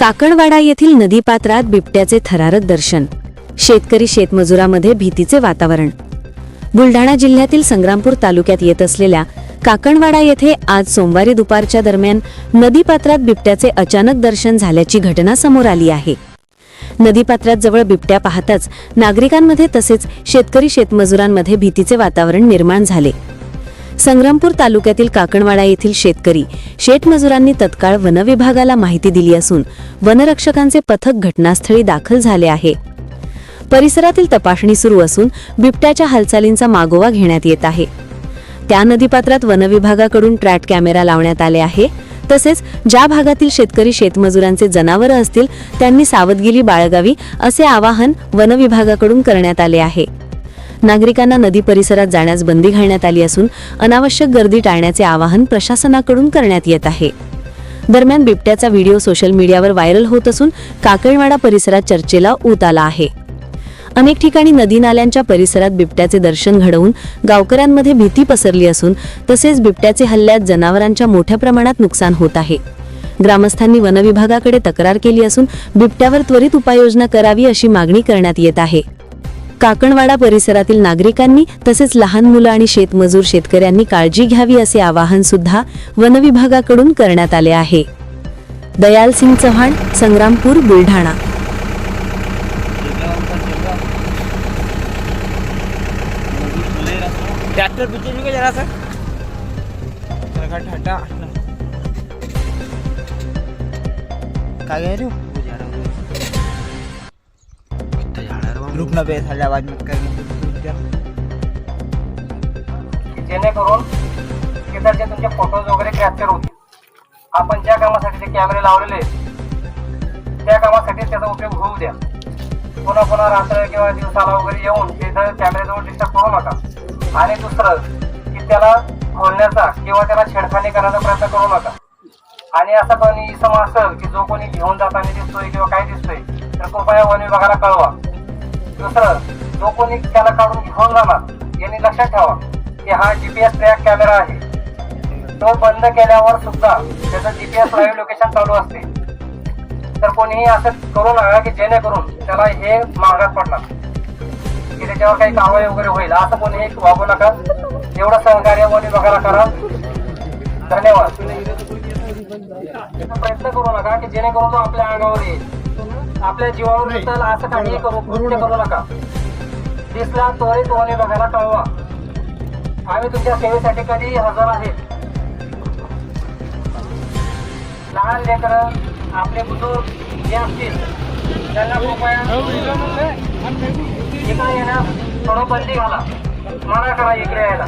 काकणवाडा येथील नदीपात्रात बिबट्याचे थरारक दर्शन. शेतकरी शेतमजुरामध्ये भीतीचे वातावरण. बुलढाणा जिल्ह्यातील संग्रामपूर तालुक्यात येत असलेल्या काकणवाडा येथे आज सोमवारी दुपारच्या दरम्यान नदीपात्रात बिबट्याचे अचानक दर्शन झाल्याची घटना समोर आली आहे. नदीपात्रात जवळ बिबट्या पाहताच नागरिकांमध्ये तसेच शेतकरी शेतमजुरांमध्ये भीतीचे वातावरण निर्माण झाले. संग्रामपूर तालुक्यातील काकणवाडा येथील शेतकरी शेतमजुरांनी तत्काळ वनविभागाला माहिती दिली असून वनरक्षकांचे पथक घटनास्थळी दाखल झाले आहे. परिसरातील तपासणी सुरू असून बिबट्याच्या हालचालींचा मागोवा घेण्यात येत आहे. त्या नदीपात्रात वनविभागाकडून ट्रॅट कॅमेरा लावण्यात आले आहे. तसेच ज्या भागातील शेतकरी शेतमजुरांचे जनावरं असतील त्यांनी सावधगिरी बाळगावी असे आवाहन वनविभागाकडून करण्यात आले आहे. नागरिकांना नदी परिसरात जाण्यास बंदी घालण्यात आली असून अनावश्यक गर्दी टाळण्याचे आवाहन प्रशासनाकडून करण्यात येत आहे. दरम्यान बिबट्याचा व्हिडिओ सोशल मीडियावर व्हायरल होत असून काकळवाडा परिसरात चर्चेला ऊत आला आहे. अनेक ठिकाणी नदी नाल्यांच्या परिसरात बिबट्याचे दर्शन घडवून गावकऱ्यांमध्ये भीती पसरली असून तसेच बिबट्याचे हल्ल्यात जनावरांच्या मोठ्या प्रमाणात नुकसान होत आहे. ग्रामस्थांनी वनविभागाकडे तक्रार केली असून बिबट्यावर त्वरित उपाययोजना करावी अशी मागणी करण्यात येत आहे. काकणवाडा परिसरातील नागरिकांनी तसेच लहान मुलं आणि शेतमजूर शेतकऱ्यांनी काळजी घ्यावी असे आवाहन सुद्धा वनविभागाकडून करण्यात आले आहे. दयाल सिंग चव्हाण संग्रामपूर बुलढाणा. काय ग्रुप नव्हे रुक आवाज जेणेकरून तिकडचे तुमचे फोटोज वगैरे कॅप्चर होतील. आपण ज्या कामासाठी ते कॅमेरे लावलेले आहेत त्या कामासाठी त्याचा उपयोग होऊ द्या. पुन्हा पुन्हा रात्र किंवा दिवसाला वगैरे येऊन तिथं कॅमेऱ्याजवळ डिस्टर्ब करू नका. आणि दुसरं की त्याला खोलण्याचा किंवा त्याला छेडखानी करण्याचा प्रयत्न करू नका. आणि असा पण इसम असेल की जो कोणी घेऊन जाताना दिसतोय किंवा काय दिसतोय तर कृपया वन विभागाला कळवा. दुसरं जो कोणी त्याला काढून घेऊन जाणार यांनी लक्षात ठेवा की हा जीपीएस ट्रॅक कॅमेरा आहे. तो बंद केल्यावर सुद्धा त्याचं जीपीएस लाईव्ह लोकेशन चालू असते. तर कोणीही असं करू नका की जेणेकरून त्याला हे महागात पडणार. की त्याच्यावर काही कारवाई वगैरे होईल असं कोणीही वागू नका. एवढं सहकार्य वन विभागाला करा. धन्यवाद. प्रयत्न करू नका की जेणेकरून तो आपल्या अंगावर येईल. आपल्या जीवावर येईल असं काही करू कृत्य करू नका. दिसला त्वरित वन विभागाला कळवा. आम्ही तुमच्या सेवेसाठी कधी हजर आहे. लहान लेकर आपले बुजुर्ग जे असतील त्यांना कृपया इकडे येण्यास थोडं बंदी घाला. मना करा इकडे यायला.